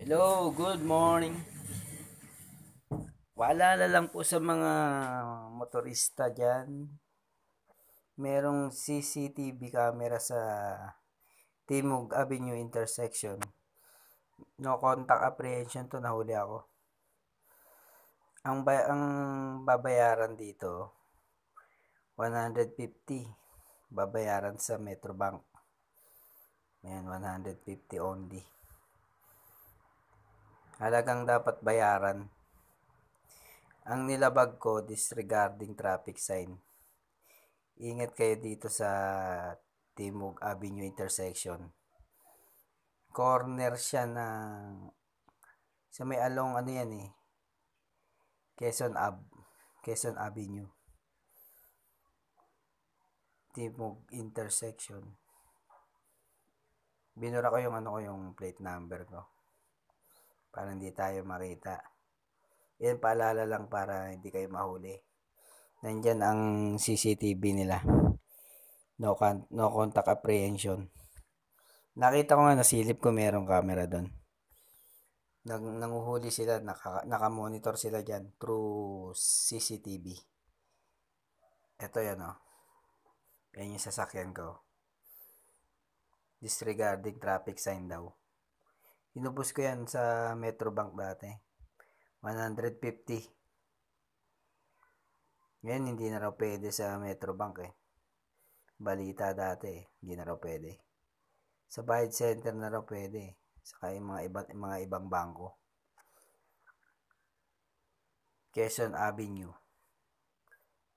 Hello, good morning. Paalala lang po sa mga motorista dyan. Merong CCTV camera sa Timog Avenue intersection. No contact apprehension to nahuli ako. Ang bay ang babayaran dito 150 babayaran sa Metrobank. Ayan, 150 only halagang dapat bayaran. Ang nilabag ko disregarding traffic sign. Ingat kayo dito sa Timog Avenue intersection. Corner siya ng sa may along ano yan eh. Quezon Ave. Quezon Avenue. Timog intersection. Binura ko yung ano ko yung plate number ko para hindi tayo makita. Yan paalala lang para hindi kayo mahuli. Nandyan ang CCTV nila. No, con- no contact apprehension. Nakita ko nga nasilip ko merong camera doon. Nang nanguhuli sila, naka, naka-monitor sila diyan through CCTV. Ito yan oh. Yan yung sasakyan ko. Disregarding traffic sign daw. Inubos ko yan sa Metrobank dati. 150. Ngayon, hindi na raw pwede sa Metrobank eh. Balita dati eh. Hindi na raw pwede. Sa Bayad Center na raw pwede. Saka yung mga, iba, mga ibang bangko. Quezon Avenue.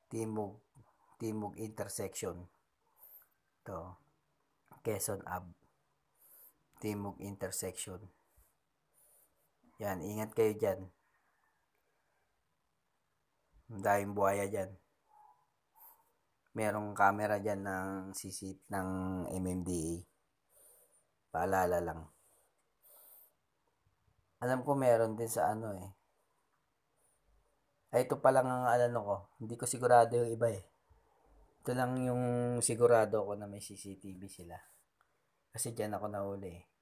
Timog. Timog Intersection. To. Quezon Ave. Timog intersection. Yan, ingat kayo dyan. Dahil buhaya dyan. Merong camera dyan ng CC ng MMDA. Paalala lang. Alam ko meron din sa ano eh. Ay, ito pa lang ang alano ko. Hindi ko sigurado yung iba eh. Ito lang yung sigurado ko na may CCTV sila. Kasi dyan ako nahuli eh.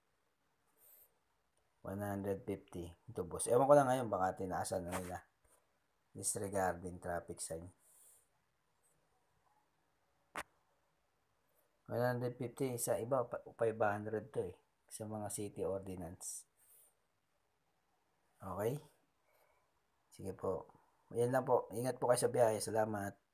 150 ito boss. Ewan ko lang ngayon baka tinaasan na nila. Disregarding traffic sign. 150 sa iba 500 to eh. Sa mga city ordinance. Okay? Sige po. Yan lang po. Ingat po kayo sa biyahe. Salamat